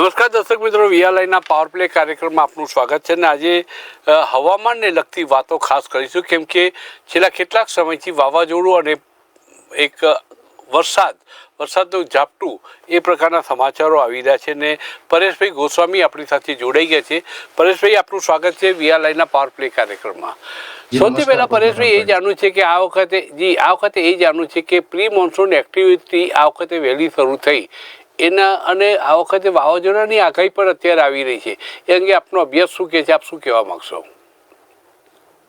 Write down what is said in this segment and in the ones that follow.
નમસ્કાર દર્શક મિત્રો વીઆરઆઈના પાવર પ્લે કાર્યક્રમમાં આપનું સ્વાગત છે અને આજે હવામાનને લગતી વાતો ખાસ કરીશું કેમ કે છેલ્લા કેટલાક સમયથી વાવાઝોડું અને એક વરસાદ વરસાદનું ઝાપટું એ પ્રકારના સમાચારો આવી રહ્યા છે ને પરેશભાઈ ગોસ્વામી આપણી સાથે જોડાઈ ગયા છે. પરેશભાઈ આપનું સ્વાગત છે વીઆરઆઈના પાવર પ્લે કાર્યક્રમમાં. સૌથી પહેલાં પહેલા પરેશભાઈ એ જાણવું છે કે આ વખતે જી આ વખતે એ જાણવું છે કે પ્રી મોન્સૂન એક્ટિવિટી આ વખતે વહેલી શરૂ થઈ. એના અને આ વખતે વાવાઝોડાની આગાહી પણ અત્યારે આવી રહી છે. એ અંગે આપનો અભ્યાસ શું કહે છે? આપ શું કહેવા માંગશો?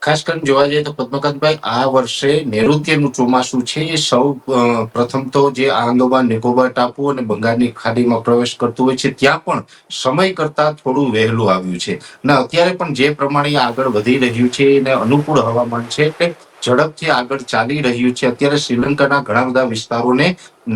ખાસ કરીને જોવા જઈએ તો પદ્મકાંતભાઈ, આ વર્ષે નૈઋત્યનું ચોમાસું છે. એ સૌ પ્રથમ તો જે આંદોમાન નિકોબાર ટાપુ અને બંગાળની ખાડીમાં પ્રવેશ કરતું હોય છે, ત્યાં પણ સમય કરતા થોડું વહેલું આવ્યું છે. અને અત્યારે પણ જે પ્રમાણે આગળ વધી રહ્યું છે, એને અનુકૂળ હવામાન છે, એટલે ઝડપથી આગળ ચાલી રહ્યું છે. અત્યારે શ્રીલંકાના ઘણા બધા વિસ્તારોને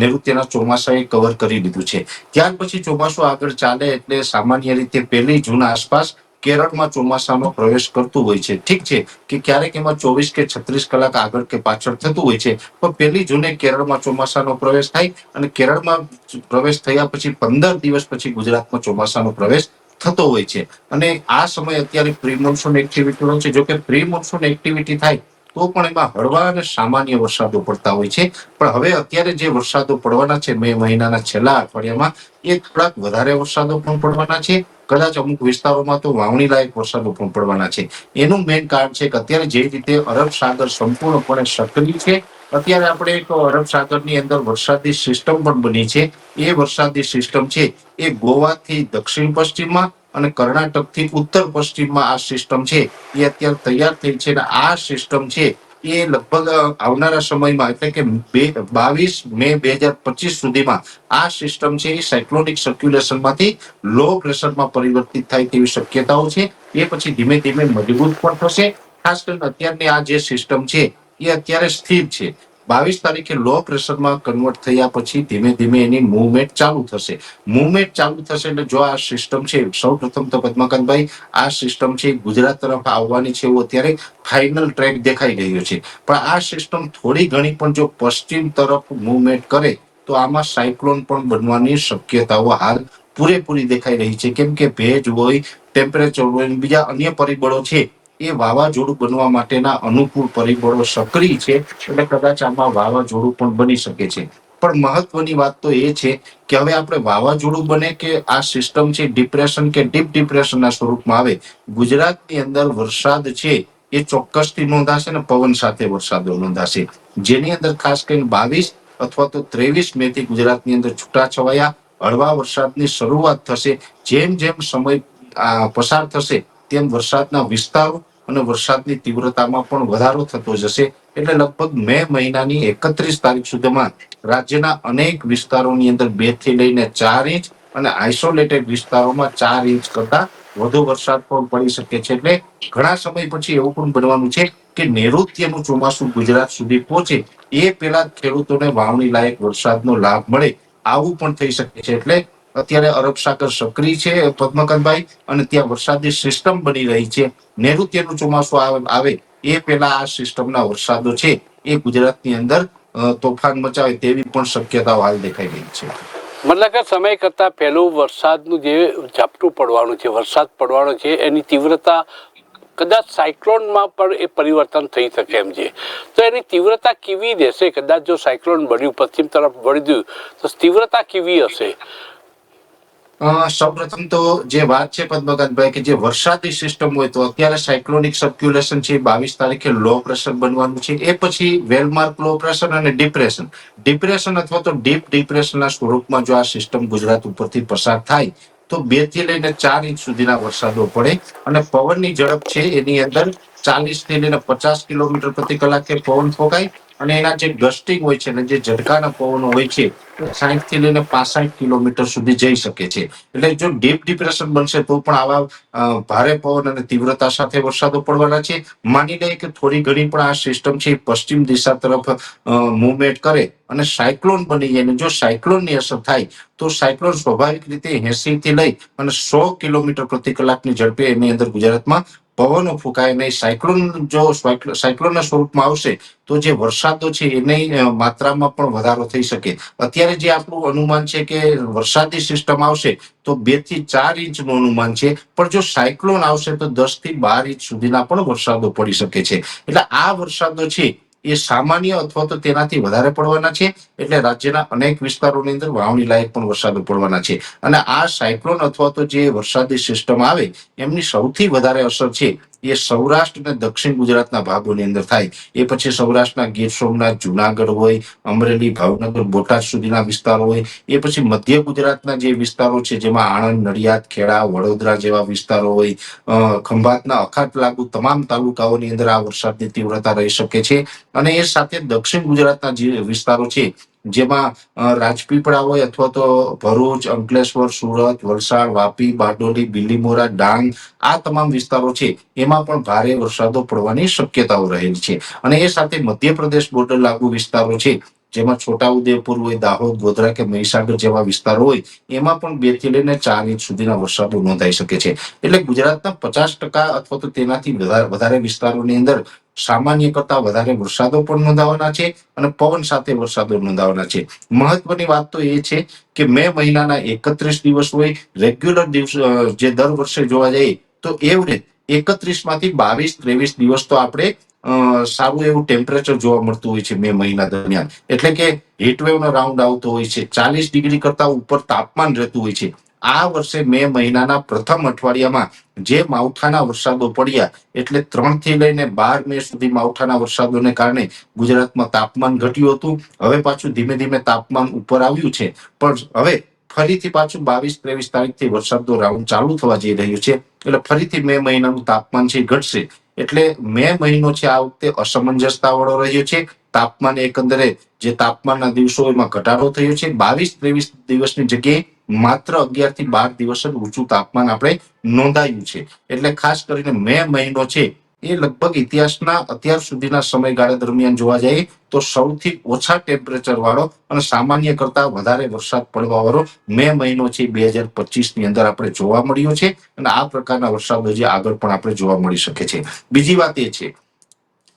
નૈઋત્યના ચોમાસાએ કવર કરી લીધું છે. ત્યાર પછી ચોમાસું આગળ ચાલે એટલે સામાન્ય રીતે પહેલી જૂન આસપાસ કેરળમાં ચોમાસાનો પ્રવેશ કરતું હોય છે. ઠીક છે કે ક્યારેક એમાં ચોવીસ કે છત્રીસ કલાક આગળ કે પાછળ થતું હોય છે. પણ પહેલી જૂને કેરળમાં ચોમાસાનો પ્રવેશ થાય અને કેરળમાં પ્રવેશ થયા પછી પંદર દિવસ પછી ગુજરાતમાં ચોમાસાનો પ્રવેશ થતો હોય છે. અને આ સમય અત્યારે પ્રી મોન્સૂન એક્ટિવિટીનો છે. જો કે પ્રી મોન્સૂન એક્ટિવિટી થાય તો પણ એમાં હળવા અને સામાન્ય વરસાદો પડતા હોય છે. પણ હવે અત્યારે જે વરસાદો પડવાના છે, મે મહિનાના છેલ્લા અઠવાડિયામાં એ થોડાક વધારે વરસાદો પણ પડવાના છે. કદાચ અમુક વિસ્તારોમાં તો વાવણી લાયક વરસાદો પણ પડવાના છે. એનું મેઇન કારણ છે કે અત્યારે જે રીતે અરબ સાગર સંપૂર્ણપણે સક્રિય છે, અત્યારે આપણે એક અરબ સાગરની અંદર વરસાદી સિસ્ટમ પણ બની છે. એ વરસાદી સિસ્ટમ છે એ ગોવાથી દક્ષિણ પશ્ચિમમાં અને કર્ણાટકથી ઉત્તર પશ્ચિમમાં આ સિસ્ટમ છે. એ અત્યારે તૈયાર થઈ છે અને આ સિસ્ટમ છે એ લગભગ આવનારા સમયમાં, એટલે કે બે, બાવીસ મે બે હજાર પચીસ સુધીમાં આ સિસ્ટમ છે એ સાયક્લોનિક સર્ક્યુલેશનમાંથી લો પ્રેશરમાં પરિવર્તિત થાય તેવી શક્યતાઓ છે. એ પછી ધીમે ધીમે મજબૂત પણ થશે. ખાસ કરીને અત્યારની આ જે સિસ્ટમ છે, એ અત્યારે સ્થિર છે. બાવીસ તારીખે લો પ્રેશરમાં કન્વર્ટ થયા પછી ધીમે ધીમે એની મુવમેન્ટ ચાલુ થશે. મુવમેન્ટ ચાલુ થશે એટલે જો આ સિસ્ટમ છે સૌ પ્રથમ તો પદ્માકાંતભાઈ આ સિસ્ટમ છે, ગુજરાત તરફ આવવાની છે એવું અત્યારે ફાઇનલ ટ્રેક દેખાઈ રહ્યો છે. પણ આ સિસ્ટમ થોડી ઘણી પણ જો પશ્ચિમ તરફ મુવમેન્ટ કરે, તો આમાં સાયક્લોન પણ બનવાની શક્યતાઓ હાલ પૂરેપૂરી દેખાઈ રહી છે. કેમ કે ભેજ હોય ટેમ્પરેચર હોય બીજા અન્ય પરિબળો છે એ વાવાઝોડું બનવા માટેના અનુકૂળ પરિબળો સક્રિય છે એટલે કદાચ આમાં વાવાઝોડું પણ બની શકે છે. પણ મહત્વની વાત તો એ છે કે હવે આપણે વાવાઝોડું બને કે આ સિસ્ટમ છે ડિપ્રેશન કે ડીપ ડિપ્રેશનના સ્વરૂપમાં આવે. ગુજરાતની અંદર વરસાદ છે એ ચોક્કસથી નોંધાશે ને પવન સાથે વરસાદો નોંધાશે. જેની અંદર ખાસ કરીને બાવીસ અથવા તો ત્રેવીસ મે થી ગુજરાતની અંદર છૂટાછવાયા હળવા વરસાદની શરૂઆત થશે. જેમ જેમ સમય પસાર થશે તેમ વરસાદના વિસ્તારો અને વરસાદની તીવ્રતામાં પણ વધારો થતો જશે એટલે લગભગ મે મહિનાની એકત્રીસ તારીખ સુધીમાં રાજ્યના અનેક વિસ્તારોની અંદર બેથી લઈને ચાર ઇંચ અને આઇસોલેટેડ વિસ્તારોમાં ચાર ઇંચ કરતા વધુ વરસાદ પણ પડી શકે છે. એટલે ઘણા સમય પછી એવું પણ બનવાનું છે કે નૈઋત્યનું ચોમાસું ગુજરાત સુધી પહોંચે એ પહેલા ખેડૂતોને વાવણી લાયક વરસાદનો લાભ મળે, આવું પણ થઈ શકે છે. એટલે અત્યારે અરબ સાગર સક્રિય છે પદ્મકાંતભાઈ અને ત્યાં વરસાદની સિસ્ટમ બની રહી છે. નૈઋત્યનું ચોમાસું આવે- એ પેલા આ સિસ્ટમના વરસાદો છે. એ ગુજરાતની અંદર તોફાન મચાવે તેવી પણ શક્યતાઓ હાલ દેખાઈ રહી છે. મતલબ કે સમય કરતાં પહેલું વરસાદનું જે ઝાપટું પડવાનું છે, વરસાદ પડવાનો છે, એની તીવ્રતા કદાચ સાયક્લોનમાં પણ એ પરિવર્તન થઈ શકે એમ છે. તો એની તીવ્રતા કેવી રહેશે? કદાચ જો સાયક્લોન બન્યું, પશ્ચિમ તરફ વળ્યું, તો તીવ્રતા કેવી હશે? સૌપ્રથમ તો જે વાત છે પદ્મકાંતભાઈ કે જે વરસાદી સિસ્ટમ હોય તો અત્યારે સાયક્લોનિક સર્ક્યુલેશન છે, બાવીસ તારીખે લો પ્રેશર બનવાનું છે. એ પછી વેલમાર્ક લો પ્રેશર અને ડિપ્રેશન ડિપ્રેશન અથવા તો ડીપ ડિપ્રેશનના સ્વરૂપમાં જો આ સિસ્ટમ ગુજરાત ઉપરથી પસાર થાય, તો બેથી લઈને ચાર ઇંચ સુધીના વરસાદો પડે અને પવનની ઝડપ છે એની અંદર ચાલીસથી લઈને પચાસ કિલોમીટર પ્રતિ કલાકે પવન ફોંકાય અને એના જે ગસ્ટિંગ હોય છે અને જે ઝટકાના પવનો હોય છે સાઠથી લઈને પાસઠ કિલોમીટર સુધી જઈ શકે છે. એટલે જો ડીપ ડિપ્રેશન બનશે તો પણ આવા ભારે પવન અને તીવ્રતા સાથે વરસાદો પડવાના છે. માની લઈએ કે થોડી ઘણી પણ આ સિસ્ટમ છે પશ્ચિમ દિશા તરફ મુવમેન્ટ કરે અને સાયક્લોન બની જાય જો સાયક્લોનની અસર થાય, તો સાયક્લોન સ્વાભાવિક રીતે એસી થી લઈ અને સો કિલોમીટર પ્રતિ કલાકની ઝડપે એની અંદર ગુજરાતમાં પવનો ફૂંકાય નહીં, સાયક્લોન જો સાયક્લોનના સ્વરૂપમાં આવશે, તો જે વરસાદો છે એની માત્રામાં પણ વધારો થઈ શકે. અત્યારે જે આપણું અનુમાન છે કે વરસાદી સિસ્ટમ આવશે, તો બેથી ચાર ઇંચનું અનુમાન છે. પણ જો સાયક્લોન આવશે, તો દસથી બાર ઇંચ સુધીના પણ વરસાદો પડી શકે છે. એટલે આ વરસાદો છે એ સામાન્ય અથવા તો તેનાથી વધારે પડવાના છે. એટલે રાજ્યના અનેક વિસ્તારોની અંદર વાવણી લાયક પણ વરસાદો પડવાના છે. અને આ સાયક્લોન અથવા તો જે વરસાદી સિસ્ટમ આવે, એમની સૌથી વધારે અસર છે એ સૌરાષ્ટ્ર અને દક્ષિણ ગુજરાતના ભાગોની અંદર થાય. એ પછી સૌરાષ્ટ્રના ગીર સોમનાથ, જુનાગઢ હોય, અમરેલી, ભાવનગર, બોટાદ સુધીના વિસ્તારો હોય. એ પછી મધ્ય ગુજરાતના જે વિસ્તારો છે, જેમાં આણંદ, નડિયાદ, ખેડા, વડોદરા જેવા વિસ્તારો હોય ખંભાતના અખાત લાગુ તમામ તાલુકાઓની અંદર આ વરસાદની તીવ્રતા રહી શકે છે. અને એ સાથે દક્ષિણ ગુજરાતના જે વિસ્તારો છે જેમાં રાજપીપળા હોય અથવા તો ભરૂચ, અંકલેશ્વર, સુરત, વલસાડ, વાપી, બારડોલી બિલીમોરા ડાંગ આ તમામ વિસ્તારો છે, એમાં પણ ભારે વરસાદો પડવાની શક્યતાઓ રહેલી છે. અને એ સાથે મધ્યપ્રદેશ બોર્ડર લાગુ વિસ્તારો છે, જેમાં છોટાઉદેપુર હોય, દાહોદ, ગોધરા કે મહીસાગર જેવા વિસ્તારો હોય, એમાં પણ બેથી લઈને ચાર ઇંચ સુધીના વરસાદો નોંધાઈ શકે છે. એટલે ગુજરાતના પચાસ ટકા અથવા તો તેનાથી વધારે વધારે વિસ્તારોની અંદર સામાન્ય કરતા વધારે વરસાદો પણ નોંધાવાના છે અને પવન સાથે વરસાદો નોંધાવાના છે. મહત્વની વાત તો એ છે કે મે મહિનાના એકત્રીસ દિવસ હોય, રેગ્યુલર દિવસ જે દર વર્ષે જોવા જઈએ, તો એવરેજ એકત્રીસમાંથી બાવીસ, ત્રેવીસ દિવસ તો આપણે સારું એવું ટેમ્પરેચર જોવા મળતું હોય છે મે મહિના દરમિયાન. એટલે કે હીટવેવ નો રાઉન્ડ આવતો હોય છે, ચાલીસ ડિગ્રી કરતા ઉપર તાપમાન રહેતું હોય છે. આ વર્ષે મે મહિનાના પ્રથમ અઠવાડિયામાં જે માવઠાના વરસાદો પડ્યા, એટલે ત્રણથી લઈને બાર મે સુધી માવઠાના વરસાદોને કારણે ગુજરાતમાં તાપમાન ઘટ્યું હતું. હવે પાછું ધીમે ધીમે તાપમાન ઉપર આવ્યું છે. પણ હવે ફરીથી પાછું બાવીસ, ત્રેવીસ તારીખથી વરસાદનો રાઉન્ડ ચાલુ થવા જઈ રહ્યું છે. એટલે ફરીથી મે મહિનાનું તાપમાન છે ઘટશે. એટલે મે મહિનો છે આ વખતે અસમંજસતા વાળો રહ્યો છે. તાપમાન એકંદરે જે તાપમાનના દિવસો એમાં ઘટાડો થયો છે. બાવીસ, ત્રેવીસ દિવસની જગ્યાએ માત્ર અગિયારથી બાર દિવસ જ ઊંચું તાપમાન આપણે નોંધાયું છે. એટલે ખાસ કરીને મે મહિનો છે એ લગભગ ઇતિહાસના અત્યાર સુધીના સમયગાળા દરમિયાન જોવા જઈએ તો સૌથી ઓછા ટેમ્પરેચર વાળો અને સામાન્ય કરતા વધારે વરસાદ પડવા વાળો મે મહિનો છે બે હજાર પચીસની અંદર આપણે જોવા મળ્યો છે અને આ પ્રકારના વરસાદો જે આગળ પણ આપણે જોવા મળી શકે છે. બીજી વાત એ છે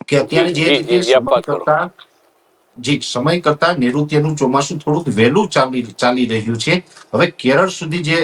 કે અત્યારે જે રીતે જી, સમય કરતા નૈઋત્યનું ચોમાસું થોડુંક વહેલું ચાલી ચાલી રહ્યું છે. હવે કેરળ સુધી જે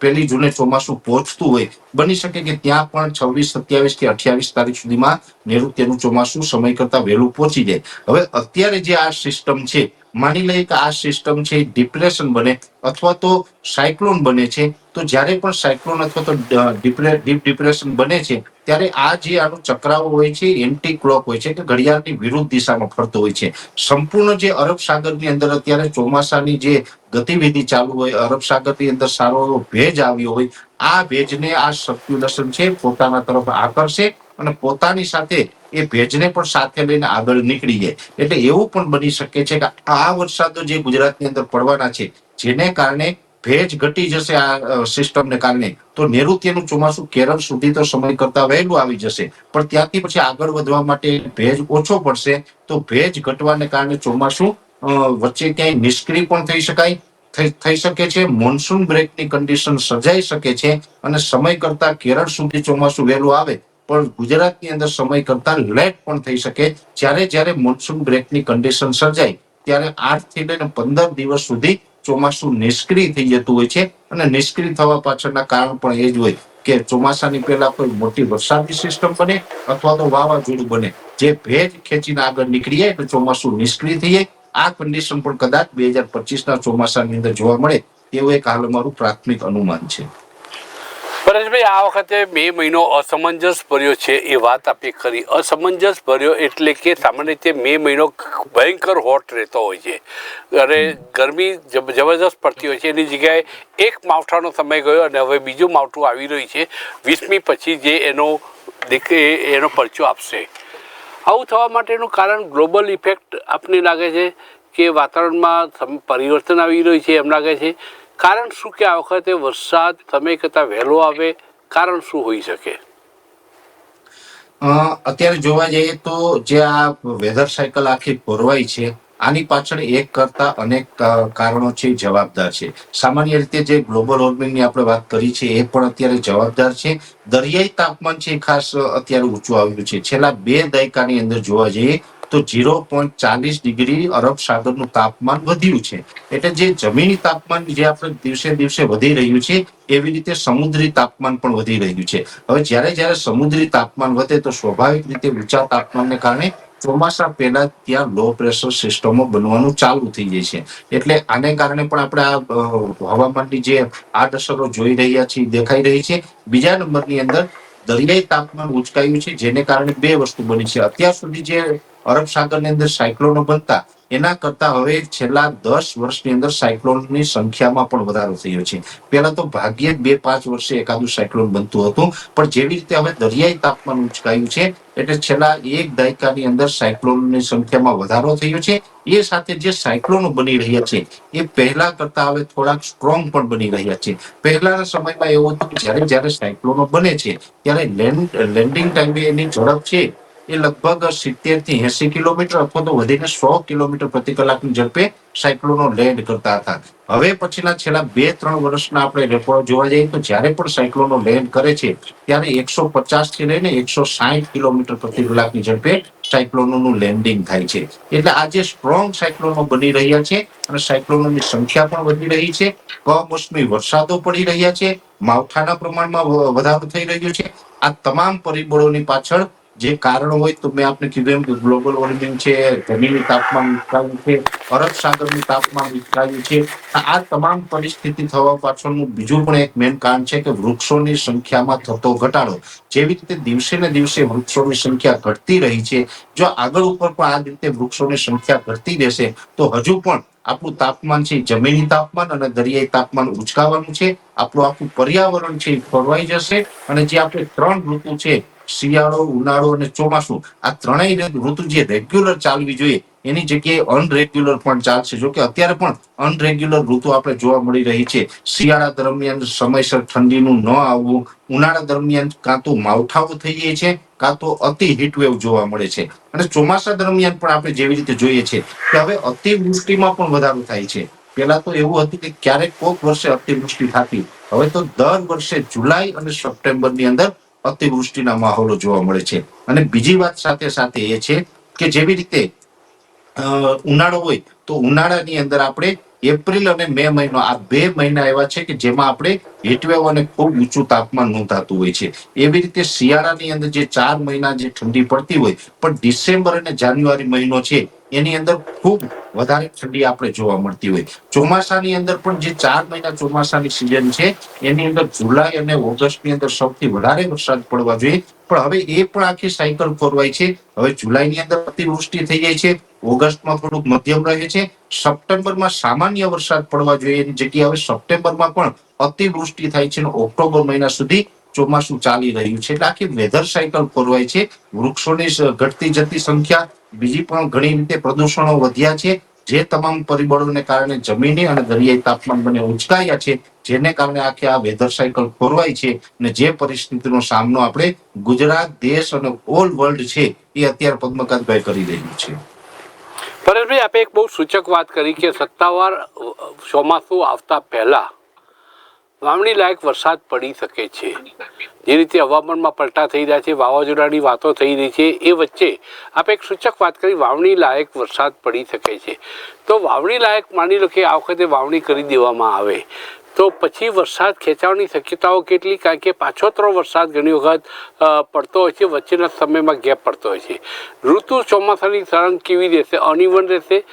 પહેલી જૂને ચોમાસું પહોંચતું હોય બની શકે કે ત્યાં પણ છવ્વીસ સત્યાવીસ કે અઠ્યાવીસ તારીખ સુધીમાં નૈઋત્યનું ચોમાસું સમય કરતા વહેલું પહોંચી જાય. હવે અત્યારે જે આ સિસ્ટમ છે માની લઈએ કે આ સિસ્ટમ છે ડિપ્રેશન બને અથવા તો સાયક્લોન બને છે તો જ્યારે પણ સાયક્લોન અથવા તો ડીપ ડિપ્રેશન બને છે ત્યારે આ જે આનું ચક્રાઓ હોય છે એન્ટી ક્લોક હોય છે કે ઘડિયાળની વિરુદ્ધ દિશામાં ફરતો હોય છે. સંપૂર્ણ જે અરબ સાગરની અંદર અત્યારે ચોમાસાની જે ગતિવિધિ ચાલુ હોય, અરબ સાગરની અંદર સારો એવો ભેજ આવ્યો હોય, આ ભેજને આ સર્ક્યુલેશન છે પોતાના તરફ આકર્ષે અને પોતાની સાથે એ ભેજને પણ સાથે લઈને આગળ નીકળી જાય. એટલે એવું પણ બની શકે છે કે આ વરસાદો જે ગુજરાતની અંદર પડવાના છે, જેને કારણે ભેજ ઘટી જશે આ સિસ્ટમને કારણે. તો નૈઋત્યનું ચોમાસું કેરળ સુધી તો સમય કરતા વહેલું આવી જશે. પણ ત્યાંથી પછી આગળ વધવા માટે ભેજ ઓછો પડશે. તો ભેજ ઘટવાને કારણે ચોમાસું વચ્ચે ક્યાંય નિષ્ક્રિય પણ થઈ શકાય. થઈ શકે છે મોન્સૂન બ્રેકની કન્ડિશન સર્જાઈ શકે છે અને સમય કરતા કેરળ સુધી ચોમાસું વહેલું આવે. પણ ગુજરાતની અંદર સમય કરતા લેટ પણ થઈ શકે. જ્યારે જ્યારે મોન્સૂન બ્રેકની કન્ડિશન સર્જાય, ત્યારે આઠથી લઈને પંદર દિવસ સુધી ચોમાસું નિષ્ક્રિય થઈ જતું હોય છે અને નિષ્ક્રિય થવા પાછળના કારણ પણ એ જ હોય કે ચોમાસાની પહેલા કોઈ મોટી વરસાદની સિસ્ટમ બને અથવા તો વાવાઝોડું બને. જે ભેજ ખેંચીને આગળ નીકળી જાય તો ચોમાસું નિષ્ક્રિય થઈ જાય. આ કન્ડિશન પણ કદાચ બે હજાર પચીસ ના ચોમાસાની અંદર જોવા મળે એવું એક હાલ મારું પ્રાથમિક અનુમાન છે. પરેશભાઈ, આ વખતે મે મહિનો અસમંજસ ભર્યો છે, એ વાત આપી ખરી. અસમંજસ ભર્યો એટલે કે સામાન્ય રીતે મે મહિનો ભયંકર હોટ રહેતો હોય છે. અને ગરમી જબરજસ્ત પડતી હોય છે. એની જગ્યાએ એક માવઠાનો સમય ગયો અને હવે બીજું માવઠું આવી રહ્યું છે. વીસમી પછી જે એનો એનો પરચો આપશે. આવું થવા માટેનું કારણ ગ્લોબલ ઇફેક્ટ આપને લાગે છે કે વાતાવરણમાં પરિવર્તન આવી રહ્યું છે એમ લાગે છે. કારણ શું કે આ વખતે વરસાદ સમય કરતાં વહેલો આવે? કારણ શું હોઈ શકે? અત્યારે જોવા જઈએ તો જે આ વેધર સાયકલ આખી ભરવાઈ છે, આની પાછળ એક કરતા અનેક કારણો છે, જવાબદાર છે. સામાન્ય રીતે જે ગ્લોબલ વોર્મિંગની આપણે વાત કરી છે, એ પણ અત્યારે જવાબદાર છે. દરિયાઈ તાપમાન છે ખાસ અત્યારે ઊંચું આવ્યું છે. છેલ્લા બે દાયકાની અંદર જોવા જઈએ તો ઝીરો પોઈન્ટ ચાલીસ ડિગ્રી અરબ સાગરનું તાપમાન વધ્યું છે. એટલે જે જમીની તાપમાન જે આપણે દિવસે દિવસે વધી રહ્યું છે, એવી રીતે સમુદ્રી તાપમાન પણ વધી રહ્યું છે. હવે જ્યારે જ્યારે સમુદ્રી તાપમાન વધે તો સ્વાભાવિક રીતે ઊંચા તાપમાનને કારણે ચોમાસા પહેલા ત્યાં લો પ્રેશર સિસ્ટમો બનવાનું ચાલુ થઈ જાય છે. એટલે આને કારણે પણ આપણે આ હવામાનની જે આડઅસરો જોઈ રહ્યા છીએ, દેખાઈ રહી છે. બીજા નંબરની અંદર દરિયાઈ તાપમાન ઉચકાયું છે, જેને કારણે બે વસ્તુ બની છે. અત્યાર સુધી જે અરબ સાગરની અંદર સાયક્લોનો બનતા, એના કરતા હવે છેલ્લા દસ વર્ષની અંદર સાયક્લોનની સંખ્યામાં પણ વધારો થયો છે. પહેલા તો ભાગ્યે જ બે પાંચ વર્ષે એકાદું સાયક્લોન બનતું હતું, પણ જેવી રીતે હવે દરિયાઈ તાપમાન ઉચકાયું છે, એટલે છેલ્લા એક દાયકાની અંદર સાયક્લોનની સંખ્યામાં વધારો થયો છે. એ સાથે જે સાયક્લોનો બની રહ્યા છે, એ પહેલા કરતા હવે થોડાક સ્ટ્રોંગ પણ બની રહ્યા છે. પહેલાના સમયમાં એવું હતું કે જ્યારે જ્યારે સાયક્લોનો બને છે, ત્યારે લેન્ડ, લેન્ડિંગ ટાઈમે એની ઝડપ છે એ લગભગ સિત્તેરથી એસી કિલોમીટર અથવા તો વધીને સો કિલોમીટર પ્રતિ કલાકની ઝડપે સાયક્લોનો લેન્ડ કરતા હતા. હવે પછીના છેલ્લા બે, ત્રણ વર્ષના આપણે રેકોર્ડ જોવા જઈએ તો જ્યારે પણ સાયક્લોનો લેન્ડ કરે છે, ત્યારે એકસો પચાસથી લઈને એકસો સાહીઠ કિલોમીટર પ્રતિ કલાકની ઝડપે સાયક્લોનોનું લેન્ડિંગ થાય છે. એટલે આજે સ્ટ્રોંગ સાયક્લોનો બની રહ્યા છે અને સાયક્લોનોની સંખ્યા પણ વધી રહી છે. કમોસમી વરસાદો પડી રહ્યા છે. માવઠાના પ્રમાણમાં વધારો થઈ રહ્યો છે. આ તમામ પરિબળોની પાછળ જે કારણો હોય તો મેં આપને કીધું એમ કે ગ્લોબલ વોર્મિંગ છે જમીનનું તાપમાન વિસ્તરાયું છે અરબ સાગરનું તાપમાન વિસ્તરાયું છે. આ તમામ પરિસ્થિતિ થવા પાછળનું બીજું પણ એક મેન કારણ છે કે વૃક્ષોની સંખ્યામાં થતો ઘટાડો. જેવી રીતે દિવસે ને દિવસે વૃક્ષોની સંખ્યા ઘટતી રહી છે, જો આગળ ઉપર પણ આ રીતે વૃક્ષોની સંખ્યા ઘટતી રહેશે, તો હજુ પણ આપણું તાપમાન છે જમીની તાપમાન અને દરિયાઈ તાપમાન ઉચકાવાનું છે. આપણું આખું પર્યાવરણ છે ફરવાઈ જશે અને જે આપણે ત્રણ ઋતુ છે શિયાળો, ઉનાળો અને ચોમાસું, આ ત્રણેય ઋતુ જે રેગ્યુલર ચાલવી જોઈએ, એની જગ્યાએ અનરેગ્યુલર પણ ચાલશે. જોકે અત્યારે પણ અનરેગ્યુલર ઋતુ આપણે જોવા મળી રહી છે. શિયાળા દરમિયાન સમયસર ઠંડીનું ન આવવું, ઉનાળા દરમિયાન કાં તો માવઠાઓ થઈ જાય છે, કાં તો અતિ હીટવેવ જોવા મળે છે. અને ચોમાસા દરમિયાન પણ આપણે જેવી રીતે જોઈએ છે કે હવે અતિવૃષ્ટિમાં પણ વધારો થાય છે. પેલા તો એવું હતું કે ક્યારેક કોઈક વર્ષે અતિવૃષ્ટિ થતી. હવે તો દર વર્ષે જુલાઈ અને સપ્ટેમ્બરની અંદર અતિવૃષ્ટિના માહોલો જોવા મળે છે. અને બીજી વાત સાથે સાથે એ છે કે જેવી રીતે ઉનાળો હોય તો ઉનાળાની અંદર આપણે એપ્રિલ અને મે મહિનો, આ બે મહિના એવા છે કે જેમાં આપણે હીટવેવ અને ખૂબ ઊંચું તાપમાન નોંધાતું હોય છે. એવી રીતે શિયાળાની અંદર જે ચાર મહિના જે ઠંડી પડતી હોય, પણ ડિસેમ્બર અને જાન્યુઆરી મહિનો છે એની અંદર ખૂબ વધારે ઠંડી આપણે જોવા મળતી હોય. ચોમાસાની અંદર પણ જે ચાર મહિના ચોમાસાની સિઝન છે, એની અંદર જુલાઈ અને ઓગસ્ટની અંદર સૌથી વધારે વરસાદ પડવા જોઈએ. પણ હવે એ પણ આખી સાયકલ ખોરવાય છે. હવે જુલાઈની અંદર અતિવૃષ્ટિ થઈ જાય છે. ઓગસ્ટમાં થોડુંક મધ્યમ રહે છે. સપ્ટેમ્બરમાં સામાન્ય વરસાદ પડવા જોઈએ. એની જગ્યાએ હવે સપ્ટેમ્બરમાં પણ અતિવૃષ્ટિ થાય છે અને ઓક્ટોબર મહિના સુધી ચોમાસું ચાલી રહ્યું છે. એટલે આખી વેધર સાયકલ ખોરવાય છે. વૃક્ષોની ઘટતી જતી સંખ્યા, બીજી પણ ઘણી રીતે પ્રદૂષણો વધ્યા છે. જે તમામ પરિબળોને કારણે જમીની અને દરિયાઈ તાપમાન બંને ઉંચકાયા છે, જેને કારણે આખી આ વેધર સાયકલ ખોરવાય છે અને જે પરિસ્થિતિનો સામનો આપણે ગુજરાત, દેશ અને ઓલ વર્લ્ડ છે એ અત્યારે પદ્મકાંતભાઈ કરી રહ્યું છે. પરેશભાઈ, આપે એક બહુ સૂચક વાત કરી કે સત્તાવાર ચોમાસું આવતા પહેલા વાવણી લાયક વરસાદ પડી શકે છે. જે રીતે હવામાનમાં પલટા થઈ રહ્યા છે, વાવાઝોડાની વાતો થઈ રહી છે, એ વચ્ચે આપે એક સૂચક વાત કરી, વાવણી લાયક વરસાદ પડી શકે છે. તો વાવણી લાયક માની લો કે આ વખતે વાવણી કરી દેવામાં આવે. તો પછી વરસાદ ખેંચાવાની શક્યતાઓ કેટલી? કારણ કે પાછોતરો વરસાદ ઘણી વખત પડતો હોય છે, વચ્ચેના સમયમાં ગેપ પડતો હોય છે. ઋતુ ચોમાસાની તરંગ કેવી રહેશે? અનિવન રહેશે?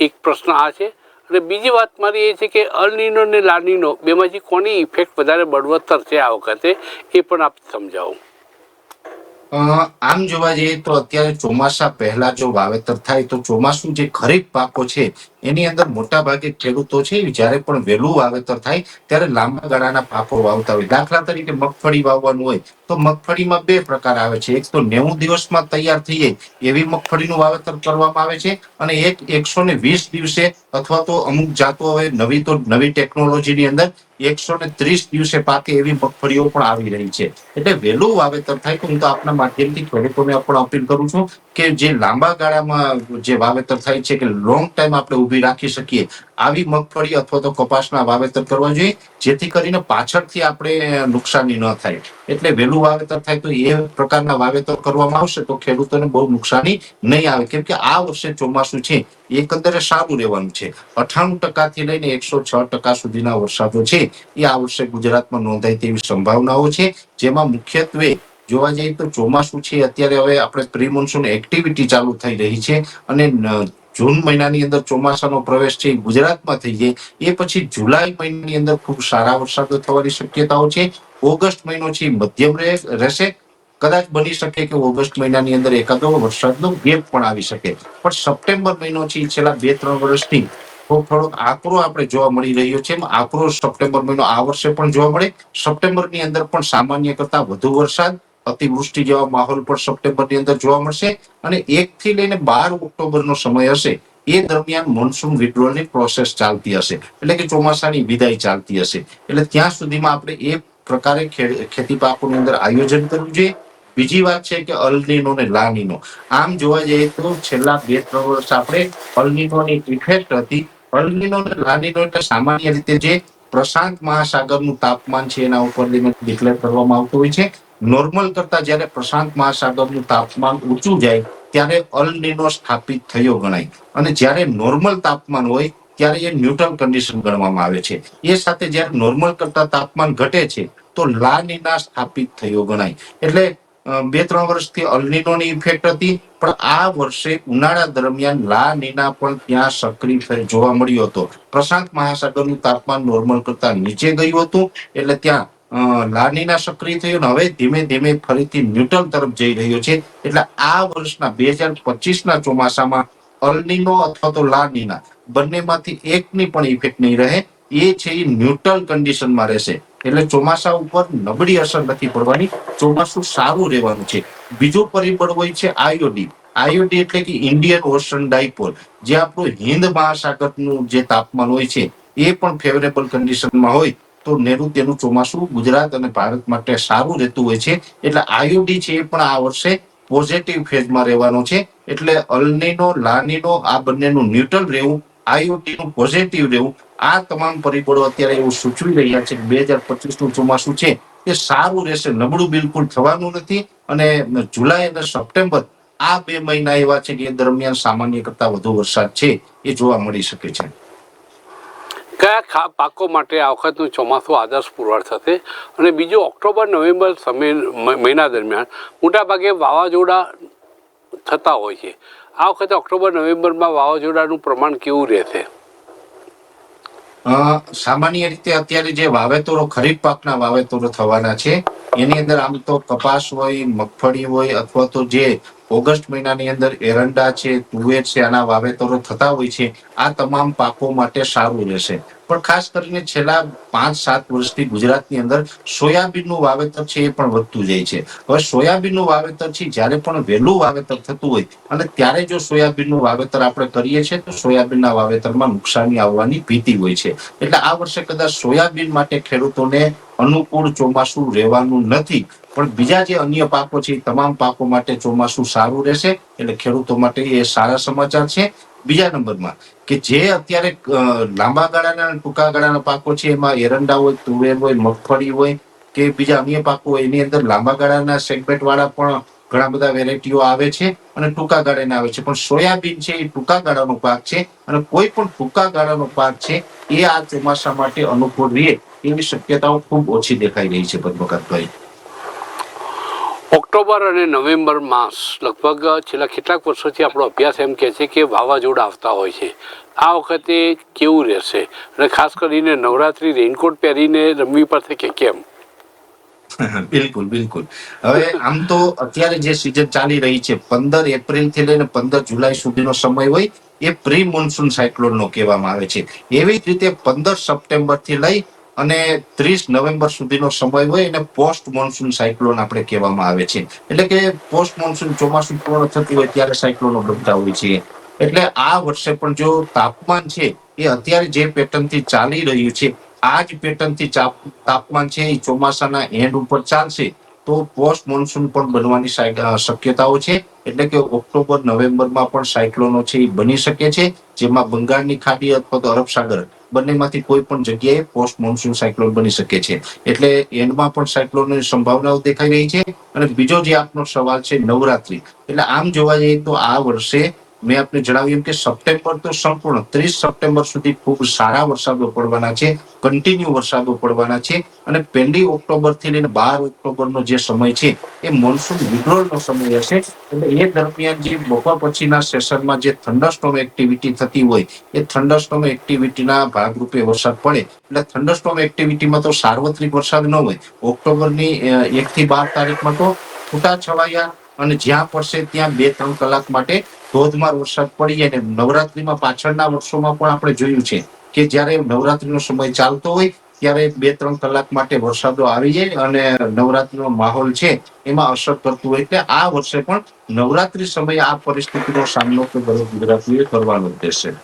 એક પ્રશ્ન આ છે. અને બીજી વાત મારી એ છે કે અલનીનો અને લાનીનો બેમાંથી કોની ઇફેક્ટ વધારે બળવત્તર છે આ વખતે એ પણ આપ સમજાવો. આમ જોવા જઈએ તો અત્યારે ચોમાસા પહેલા જો વાવેતર થાય તો ચોમાસું જે ખરીફ પાકો છે એની અંદર મોટા ભાગે ખેડૂતો છે જ્યારે પણ વહેલું વાવેતર થાય, ત્યારે લાંબા ગાળાના પાકો વાવતા હોય. દાખલા તરીકે મગફળી વાવવાનું હોય, તો મગફળીમાં બે પ્રકાર આવે છે. એક તો નેવું દિવસમાં તૈયાર થઈ જાય એવી મગફળીનું વાવેતર કરવામાં આવે છે અને એક એકસો ને વીસ દિવસે અથવા તો અમુક જાતો હવે નવી તો નવી ટેકનોલોજીની અંદર એકસો ને ત્રીસ દિવસે પાકે એવી મગફળીઓ પણ આવી રહી છે. એટલે વહેલું વાવેતર થાય તો હું તો આપના માધ્યમથી ખેડૂતોને પણ અપીલ કરું છું કે જે લાંબા ગાળામાં જે વાવેતર થાય છે કે લોંગ ટાઈમ આપણે ઊભી રાખી શકીએ. આવી મગફળી અથવા તો કપાસના વાવેતર કરવા જોઈએ, જેથી કરીને પાછળથી આપણે નુકસાની ન થાય. એટલે વહેલું વાવેતર થાય તો એ પ્રકારના વાવેતર કરવામાં આવશે તો ખેડૂતોને બહુ નુકસાની નહીં આવે. કેમ કે આ વર્ષે ચોમાસું છે એકંદરે સારું રહેવાનું છે. અઠાણું ટકાથી લઈને એકસો છ ટકા સુધીના વરસાદો છે, એ આ વર્ષે ગુજરાતમાં નોંધાય તેવી સંભાવનાઓ છે. જેમાં મુખ્યત્વે જોવા જઈએ તો ચોમાસું છે, અત્યારે હવે આપણે પ્રી મોન્સૂન એક્ટિવિટી ચાલુ થઈ રહી છે અને જૂન મહિનાની અંદર ચોમાસાનો પ્રવેશ છે ગુજરાતમાં થઈ જાય એ પછી જુલાઈ મહિનાની અંદર ખૂબ સારા વરસાદ થવાની શક્યતાઓ છે. ઓગસ્ટ મહિનો છે મધ્યમ રહેશે. કદાચ બની શકે કે ઓગસ્ટ મહિનાની અંદર એકાદો વરસાદનો ગેપ પણ આવી શકે. પણ સપ્ટેમ્બર મહિનો છે છેલ્લા બે ત્રણ વર્ષથી થોડો આકરો આપણે જોવા મળી રહ્યો છે. આકરો સપ્ટેમ્બર મહિનો આ વર્ષે પણ જોવા મળે. સપ્ટેમ્બરની અંદર પણ સામાન્ય કરતા વધુ વરસાદ અતિવૃષ્ટિ જેવા માહોલ પણ સપ્ટેમ્બરની અંદર જોવા મળશે અને એક થી લઈને બાર ઓક્ટોબરનો સમય હશે. એ દરમિયાન મોન્સૂન વિડ્રોલની પ્રોસેસ ચાલતી હશે. એટલે કે ચોમાસાની વિદાય ચાલતી હશે. એટલે ત્યાં સુધીમાં આપણે એ પ્રકારે ખેતી પાકોની અંદર આયોજન કરવું જોઈએ. બીજી વાત છે કે અલનીનો ને લાનીનો. આમ જોવા જઈએ તો છેલ્લા બે ત્રણ વર્ષ આપણે અલનીનોની ઇફેક્ટ હતી. અલનીનો ને લાનીનો એટલે સામાન્ય રીતે જે પ્રશાંત મહાસાગરનું તાપમાન છે એના ઉપર ડિક્લેર કરવામાં આવતું હોય છે. નોર્મલ કરતા જ્યારે પ્રશાંત મહાસાગરનું તાપમાન ઊંચું જાય, ત્યારે અલનીનો સ્થાપિત થયો ગણાય. અને જ્યારે નોર્મલ તાપમાન હોય, ત્યારે એ ન્યુટ્રલ કન્ડિશન ગણવામાં આવે છે. એ સાથે જ્યારે નોર્મલ કરતા તાપમાન ઘટે છે, તો લાનીના સ્થાપિત થયો ગણાય. એટલે બે ત્રણ વર્ષથી અલનીનોની ઇફેક્ટ હતી, પણ આ વર્ષે ઉનાળા દરમિયાન લા નીના પણ ત્યાં સક્રિય જોવા મળ્યો હતો. પ્રશાંત મહાસાગરનું તાપમાન નોર્મલ કરતા નીચે ગયું હતું, એટલે ત્યાં અ, લા સક્રિય થયું અને હવે ધીમે ધીમે ફરીથી ન્યુટ્રલ તરફ જઈ રહ્યો છે. એટલે આ વર્ષના બે હજાર પચીસના ચોમાસામાં અલનીનો અથવા તો લાનીના બંનેમાંથી એકની પણ ઇફેક્ટ નહીં રહે. એ છે એ ન્યુટ્રલ કન્ડિશનમાં રહેશે. એટલે ચોમાસા ઉપર નબળી અસર નથી પડવાની. ચોમાસું સારું રહેવાનું છે. બીજું પરિબળ હોય છે આયોડી આયોડી એટલે કે ઇન્ડિયન ઓશન ડાયપોલ જે આપણું હિન્દ મહાસાગરનું જે તાપમાન હોય છે એ પણ ફેવરેબલ કન્ડિશનમાં હોય. તો નૈઋત્યનું ચોમાસું ગુજરાત અને ભારત માટે સારું રહેતું હોય છે. એટલે આયોડી છે એ પણ આ વર્ષે પોઝિટિવ ફેઝમાં રહેવાનો છે. એટલે અલનીનો, લાનીનો આ બંનેનું ન્યુટ્રલ રહેવું આઈઓટી નું પોઝિટિવ રહેવું, આ તમામ પરિબળો અત્યારે એવું સૂચવી રહ્યા છે બે હજાર પચીસનું ચોમાસું છે. એ સારું રહેશે, નબળું બિલકુલ થવાનું નથી. અને જુલાઈ અને સપ્ટેમ્બર આ બે મહિના એવા છે કે દરમિયાન સામાન્ય કરતા વધુ વરસાદ છે એ જોવા મળી શકે છે. કયા ખા, પાકો માટે આ વખતનું ચોમાસું આદર્શ પુરવાર થશે? અને બીજું, ઓક્ટોબર, નવેમ્બર સમય મહિના દરમિયાન મોટાભાગે વાવાઝોડા થતા હોય છે. આ વખતે ઓક્ટોબર, નવેમ્બરમાં વાવાઝોડાનું પ્રમાણ કેવું રહેશે? સામાન્ય રીતે અત્યારે જે વાવેતરો, ખરીફ પાકના વાવેતરો થવાના છે, એની અંદર આમ તો કપાસ હોય, મગફળી હોય, અથવા તો જે ઓગસ્ટ મહિનાની અંદર એરંડા છે, તુવેર છે, આના વાવેતરો થતા હોય છે. આ તમામ પાકો માટે સારું રહેશે. પણ ખાસ કરીને છેલ્લા પાંચ, સાત વર્ષથી ગુજરાતની અંદર સોયાબીનનું વાવેતર છે એ પણ વધતું જાય છે. હવે સોયાબીનનું વાવેતર છે, જ્યારે પણ વહેલું વાવેતર થતું હોય અને ત્યારે જો સોયાબીનનું વાવેતર આપણે કરીએ છીએ, તો સોયાબીનના વાવેતરમાં નુકસાની આવવાની ભીતિ હોય છે. એટલે આ વર્ષે કદાચ સોયાબીન માટે ખેડૂતોને અનુકૂળ ચોમાસું રહેવાનું નથી, પણ બીજા જે અન્ય પાકો છે તમામ પાકો માટે ચોમાસું સારું રહેશે. એટલે ખેડૂતો માટે એ સારા સમાચાર છે. બીજા નંબરમાં કે જે અત્યારે લાંબા ગાળાના ટૂંકા ગાળાના પાકો છે, એમાં એરંડા હોય, તુવેર હોય, મગફળી હોય કે બીજા અન્ય પાકો હોય, એની અંદર લાંબા ગાળાના સેગમેન્ટ વાળા પણ ઘણા બધા વેરાયટીઓ આવે છે અને ટૂંકા ગાળાના આવે છે. પણ સોયાબીન છે એ ટૂંકા ગાળાનો પાક છે અને કોઈ પણ ટૂંકા ગાળાનો પાક છે એ આ ચોમાસા માટે અનુકૂળ રહે એવી શક્યતાઓ ખૂબ ઓછી દેખાઈ રહી છે, પદ્મકાંતભાઈ. ઓક્ટોબર અને નવેમ્બર માસ લગભગ છેલ્લા કેટલાક વર્ષોથી આપણો અભ્યાસ એમ કહે છે કે વાવાઝોડા આવતા હોય છે. આ વખતે કેવું રહેશે? અને ખાસ કરીને નવરાત્રી રેઇનકોટ પહેરીને રમવી પડશે કે કેમ? બિલકુલ બિલકુલ. હવે આમ તો અત્યારે જે સિઝન ચાલી રહી છે, પંદર એપ્રિલથી લઈને પંદર જુલાઈ સુધીનો સમય હોય, એ પ્રી મોન્સૂન સાયક્લોનનો કહેવામાં આવે છે. એવી જ રીતે પંદર સપ્ટેમ્બરથી લઈ અને ત્રીસ નવેમ્બર સુધીનો સમય હોય એને પોસ્ટ મોન્સૂન સાયક્લોન આપણે કહેવામાં આવે છે. એટલે કે પોસ્ટ મોન્સૂન ચોમાસું પૂર્ણ થતી હોય ત્યારે સાયક્લોનો બનતા હોય છે. એટલે આ વર્ષે પણ જો તાપમાન છે એ અત્યારે જે પેટર્નથી ચાલી રહ્યું છે, આ જ પેટર્નથી તાપમાન છે એ ચોમાસાના એન્ડ ઉપર ચાલશે, તો પોસ્ટ મોન્સૂન પણ બનવાની શક્યતાઓ છે. એટલે કે ઓક્ટોબર, નવેમ્બરમાં પણ સાયક્લોનો છે એ બની શકે છે, જેમાં બંગાળની ખાડી અથવા તો અરબ સાગર બંનેમાંથી કોઈ પણ જગ્યાએ પોસ્ટ મોન્સૂન સાયક્લોન બની શકે છે. એટલે એન્ડમાં પણ સાયક્લોનની સંભાવનાઓ દેખાઈ રહી છે. અને બીજો જે આપનો સવાલ છે, નવરાત્રી. એટલે આમ જોવા જઈએ તો આ વર્ષે મેં આપને જણાવ્યું કે સપ્ટેમ્બર તો સંપૂર્ણ ત્રીસ સપ્ટેમ્બર સુધી ખૂબ સારા વરસાદો પડવાના છે કન્ટિન્યુ વરસાદો પડવાના છે અને પહેલી ઓક્ટોબરથી લઈને બાર ઓક્ટોબરનો જે સમય છે એ મોન્સૂન વિડ્રોલનો સમય હશે. એટલે એ દરમિયાન જે બપોર પછીના સેશનમાં જે થંડરસ્ટોમ એક્ટિવિટી થતી હોય, એ થંડરસ્ટોમ એક્ટિવિટીના ભાગરૂપે વરસાદ પડે. એટલે થંડરસ્ટોમ એક્ટિવિટીમાં તો સાર્વત્રિક વરસાદ ન હોય. ઓક્ટોબરની એક થી બાર તારીખમાં તો છૂટા છવાયા અને જ્યાં પડશે ત્યાં બે ત્રણ કલાક માટે ધોધમાર વરસાદ પડી જાય ને નવરાત્રીમાં પાછળના વર્ષોમાં પણ આપણે જોયું છે કે જ્યારે નવરાત્રીનો સમય ચાલતો હોય, ત્યારે બે, ત્રણ કલાક માટે વરસાદો આવી જાય અને નવરાત્રીનો માહોલ છે એમાં અસર કરતું હોય. એટલે આ વર્ષે પણ નવરાત્રી સમયે આ પરિસ્થિતિનો સામનો ગુજરાતીઓ કરવાનો રહેશે.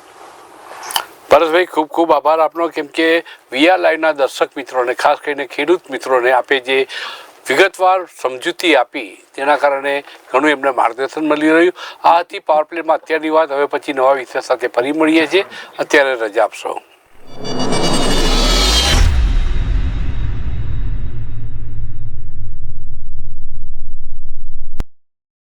પરેશભાઈ, ખૂબ ખૂબ આભાર આપનો. કેમ કે વીઆર લાઈવના દર્શક મિત્રોને, ખાસ કરીને ખેડૂત મિત્રોને આપે જે વિગતવાર સમજૂતી આપી. તેના કારણે ઘણું એમને માર્ગદર્શન મળી રહ્યું. આ હતી પાવર પ્લેમાં અત્યારની વાત. હવે પછી નવા વિષય સાથે ફરી મળીએ છીએ. અત્યારે રજા આપશો.